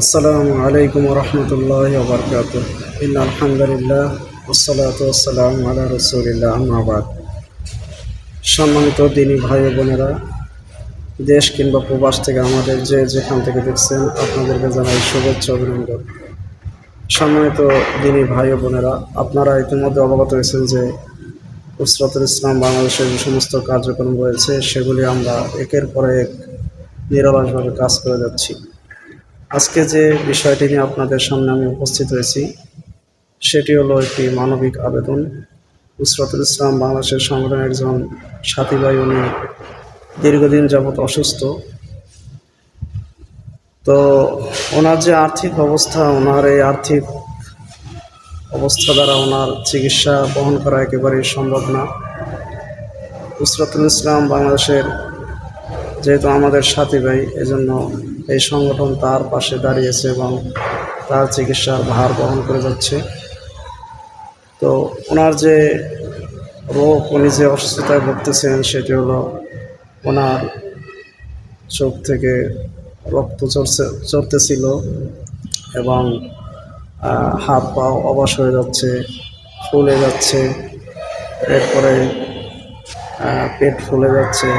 আসসালামু আলাইকুম রহমতুল্লাহ বরকাত ইন আলহামদুলিল্লাহ ওসালাত ওসালাম আলা রসুলিল্লাহ আহমাবাদ সম্মানিত দিনী ভাই বোনেরা, দেশ কিংবা প্রবাস থেকে আমাদের যে যেখান থেকে দেখছেন, আপনাদেরকে জানাই শুভেচ্ছা অভিনন্দন। সম্মানিত দিনী ভাই বোনেরা, আপনারা ইতিমধ্যে অবগত হয়েছেন যে উসরাতুল ইসলাম বাংলাদেশের যে সমস্ত কার্যক্রম রয়েছে, সেগুলি আমরা একের পর এক নিরলসভাবে কাজ করে যাচ্ছি। আজকে যে বিষয়টি নিয়ে আপনাদের সামনে আমি উপস্থিত হয়েছি, সেটি হলো একটি মানবিক আবেদন। নুসরাতুল ইসলাম বাংলাদেশের সংগঠনের একজন সাথী ভাই, উনি দীর্ঘদিন যাবৎ অসুস্থ। তো ওনার যে আর্থিক অবস্থা, ওনার এই আর্থিক অবস্থা দ্বারা ওনার চিকিৎসা বহন করা একেবারেই সম্ভব না। নুসরাতুল ইসলাম বাংলাদেশের যেহেতু আমাদের সাথী ভাই, এজন্য এই সংগঠন তার পাশে দাঁড়িয়েছে এবং তার চিকিৎসার ভার বহন করে যাচ্ছে। তো ওনার যে রোগ, উনি যে অসুস্থতায় ভুগতেছেন, সেটি হলো ওনার চোখ থেকে রক্ত চড়ছে, চড়তেছিল এবং হাত পা অবশ হয়ে যাচ্ছে, ফুলে যাচ্ছে, এরপরে পেট ফুলে যাচ্ছে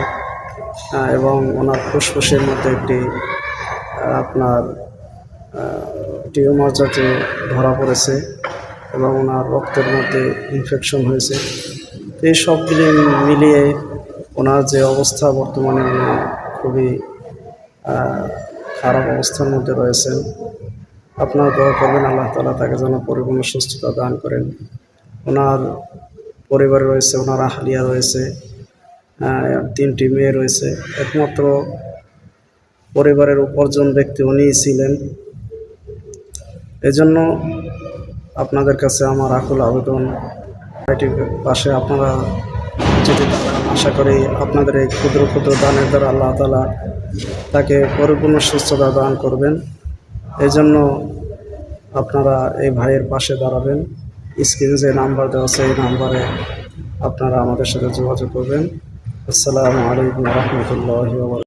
এবং ওনার ফুসফুসের মধ্যে একটি আপনার টিউমার জাতীয় ধরা পড়েছে এবং ওনার রক্তের মধ্যে ইনফেকশন হয়েছে। এই সবগুলি মিলিয়ে ওনার যে অবস্থা বর্তমানে উনি খুবই খারাপ অবস্থার মধ্যে রয়েছেন। আপনারা দোয়া করবেন, আল্লাহ তালা তাকে যেন পরিপূর্ণ সুস্থতা দান করেন। ওনার পরিবার রয়েছে, ওনার আহলিয়া রয়েছে তিনটি মেয়ে রয়েছে। একমাত্র পরিবারের উপার্জন ব্যক্তি উনিই ছিলেন। এজন্য আপনাদের কাছে আমার আকুল আবেদন। এটির পাশে আপনারা যদি আশা করি আপনাদের এই ক্ষুদ্র ক্ষুদ্র দানের দ্বারা আল্লাহ তালা তাকে পরিপূর্ণ সুস্থতা দান করবেন। এই জন্য আপনারা এই ভাইয়ের পাশে দাঁড়াবেন। স্ক্রিনে যে নাম্বার দেওয়া আছে, এই নাম্বারে আপনারা আমাদের সাথে যোগাযোগ করবেন। আসসালামু আলাইকুম রহমতুল্লাহ